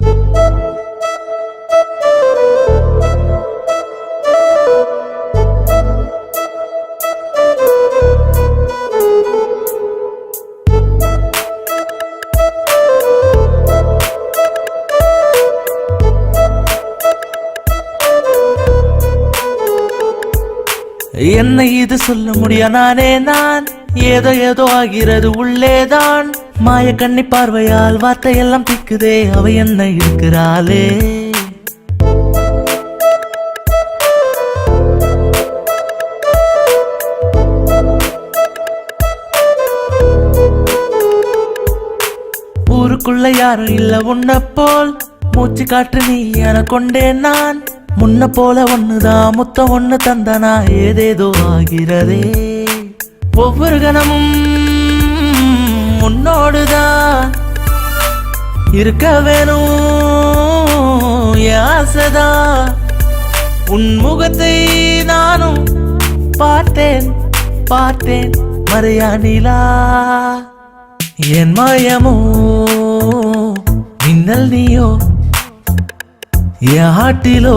Música என்னை இது சொல்ல முடியா? நானே நான். ஏதோ ஏதோ ஆகிறது உள்ளேதான். மாய கண்ணி பார்வையால் வார்த்தையெல்லாம் திக்குதே அவ என்ன இருக்கிறாளே. ஊருக்குள்ள யாரும் இல்ல உன்ன போல். மூச்சு காற்று நீ என கொண்டேன் நான். முன்ன போல ஒண்ணுதான் முத்தம் ஒண்ணு தந்தனா ஏதேதோ ஆகிறதே. ஒவ்வொரு கணமும் உன்னோடுதான் இருக்க வேணும் ஆசைதா. உன் முகத்தை நானும் பார்த்தேன் பார்த்தேன் மறையா நிலா என் மாயமோ மின்னல் நீயோ என் ஆட்டிலோ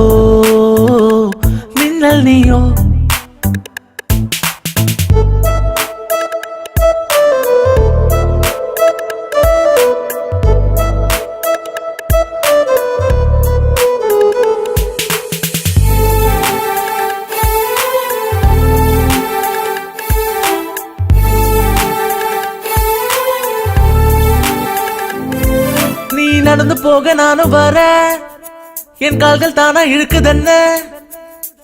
மின்னல் நீயோ? நடந்து போக நானும் வரேன். என் கால்கள் தானா இழுக்குதென்ன?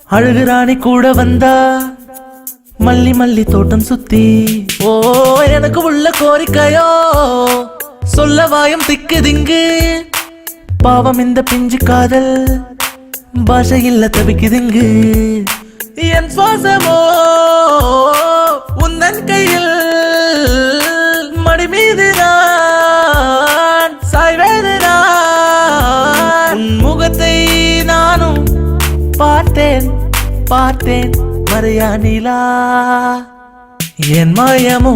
அழகு ராணி கூட வந்தா மல்லி மல்லி தோட்டம் சுத்தி. ஓ எனக்கு உள்ள கோரிக்கையோ சொல்ல வாயும் திக்கு திங்கு. பாவம் இந்த பிஞ்சு காதல் பாஷை இல்ல தவிக்குதுங்கு. என் சுவாசமோ உந்தன் கை பார்த்தேன் மறையா நிலா. என் மாயமோ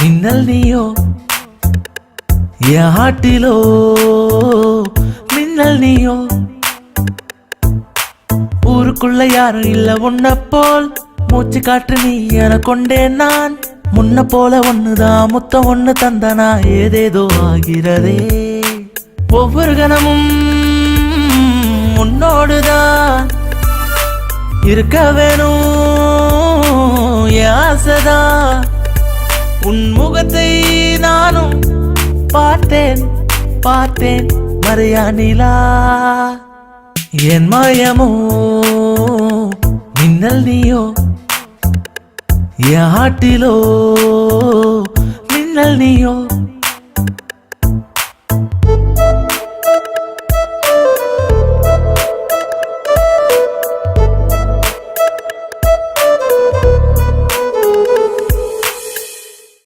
மின்னல் நீயோ என் ஆட்டிலோ மின்னல் நீயோ. ஊருக்குள்ள யாரும் இல்ல உன்ன போல். மூச்சு காற்று நீ என கொண்டேன் நான். முன்ன போல ஒண்ணுதான் முத்தம் ஒண்ணு தந்தனா ஏதேதோ ஆகிறதே. ஒவ்வொரு கணமும் உன்னோடுதான். இருக்க வேணும். என் உன் முகத்தை நானும் பார்த்தேன் பார்த்தேன் மறையா நிலா என் மாயமோ மின்னல் நீயோ? என் ஆட்டிலோ மின்னல் நீயோ?